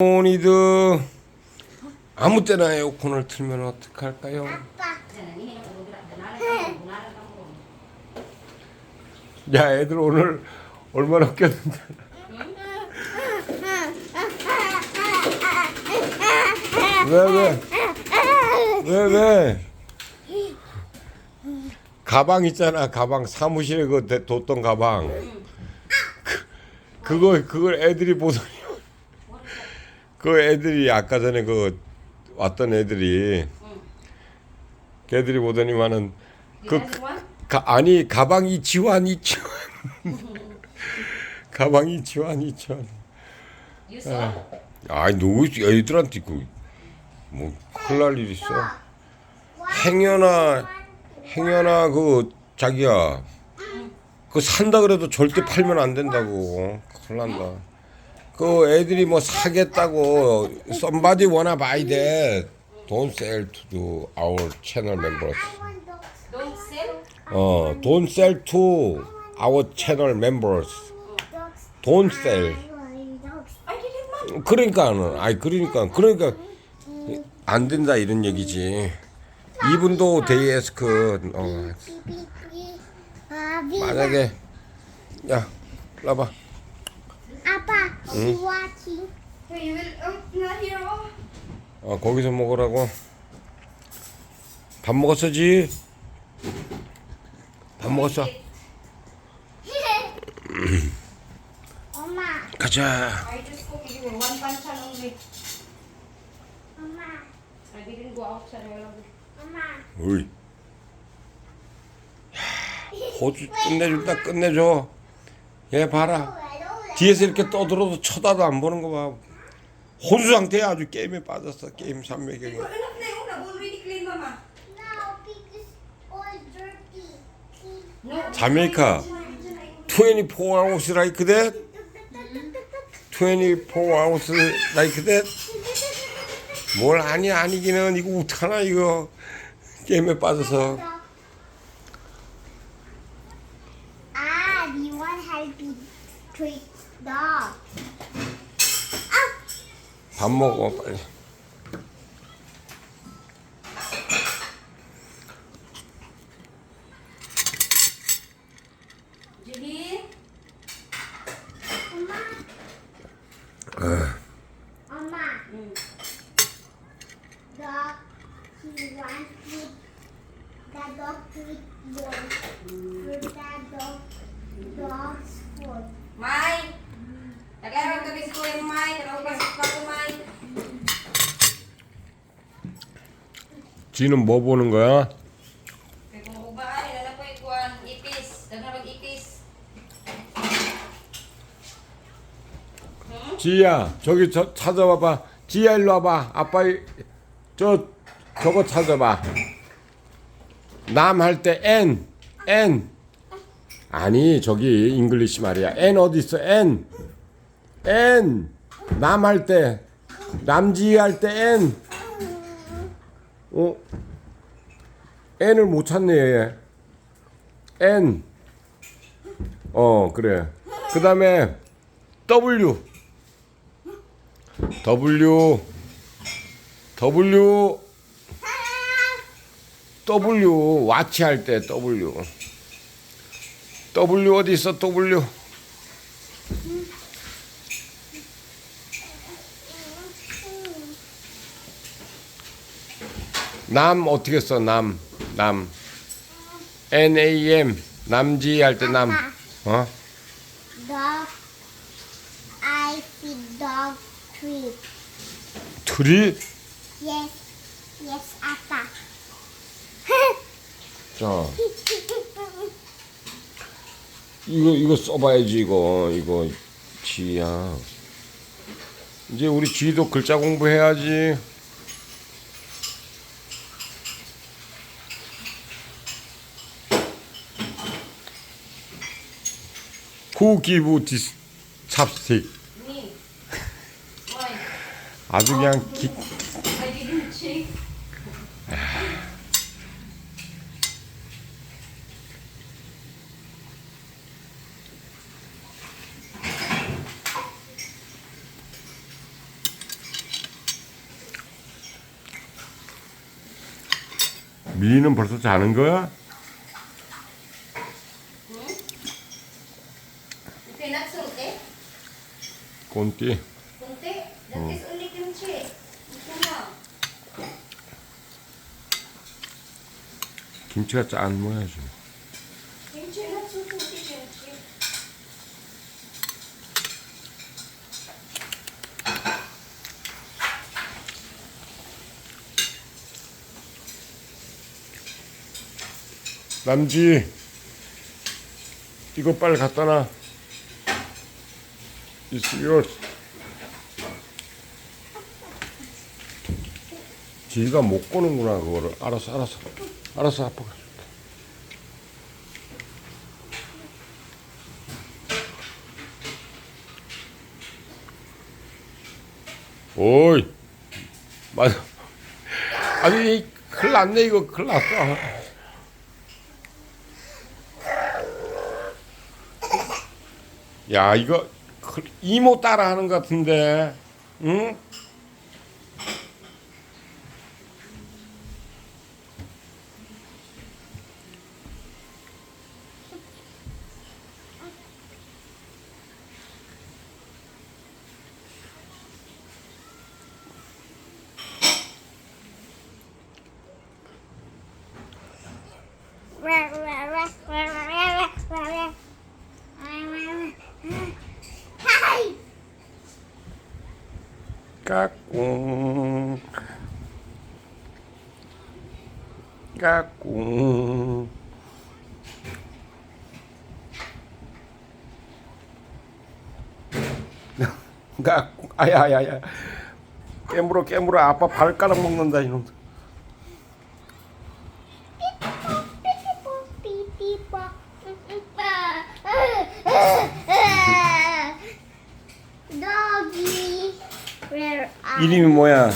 오니드 아무 때나 에어컨을 틀면 어떡할까요? 야 애들 오늘 얼마나 웃겼는데 왜 왜? 왜 왜? 가방 있잖아 가방 사무실에 그 대- 뒀던 가방 그, 그거 그걸 애들이 보더니 그 애들이 아까 전에 그 왔던 애들이 걔들이 보더니만은 그 가, 아니 가방이 지환 이치환. 가방이 지환 You saw? 아이 누구 애들한테 그뭐 큰일 날 일 있어. 행여나 행여나 그 자기야. 그 산다 그래도 절대 팔면 안 된다고. 큰일 난다 그 애들이 뭐 사겠다고 somebody wanna buy that don't sell to our channel members Don't sell? 어 don't sell to our channel members don't sell I didn't know. 그러니까는 아이 그러니까 그러니까 안 된다 이런 얘기지 이분도 데이 에스크 어 만약에 야 라봐 아빠, um, all. 어 거기서 먹으라고 밥 먹었어지 밥 먹었어 엄마, 가자 I just cook you one panchan only. 엄마, I didn't go outside. I love it. 엄마. 어이 호주 끝내준다 끝내줘 얘 봐라 뒤에서 이렇게 떠들어도 쳐다도 안 보는 거 봐. 혼수 상태에 아주 게임에 빠졌어. 게임 삼매경에. 자메이카 24 hours like that? 24 hours like that? 뭘 아니 아니기는 이거 어떡하나 이거 게임에 빠져서 Ah, one has the 밥 먹어 빨리. Mo, Mai. 뭐 po ikuan, ipis. Daghan mag-ipis. 지야 저기 저 찾아봐봐. 지야 일로 와봐. 아빠 이- 저 저거 찾아봐. 남 할 때 N N 아니 저기 잉글리시 말이야. N 어디 있어? N N. 남 할 때 남지 할 때 N. 어? N을 못 찾네 얘. N. 어 그래. 그 다음에 W. W. W. W. 와치 할 때 W. W 어디 있어 W 남 어떻게 써? 남 남. N A M. 남지 할 때 남. 어? Dog, I feed dog treat. 트리 Yes, yes, 아빠. 자. 이거 이거 써봐야지 이거. 이거 지야. 이제 우리 지도 글자 공부해야지 Who give this chopstick? Me. Why? 아주 그냥 기... I didn't check. 미리는 벌써 자는 거야? 꼰띠. Kimchi. Ito na. 김치가 짠 모양이지. So kunti kimchi. 남지 이거 빨리 갖다 놔. It's yours. 지가 못 꼬는구나 그거를. 알았어, 알았어, 알았어, 아빠가. 줄게. 오이, 맞아. 아니, 큰일 났네 이거 큰일 났어. 야 이거 그- 이모 따라 하는 것 같은데 응? Hi! 까꿍. 까꿍. 까꿍. 아야야야. 깨물어 깨물어. 아빠 발가락 먹는다 이놈들 이름이 뭐야?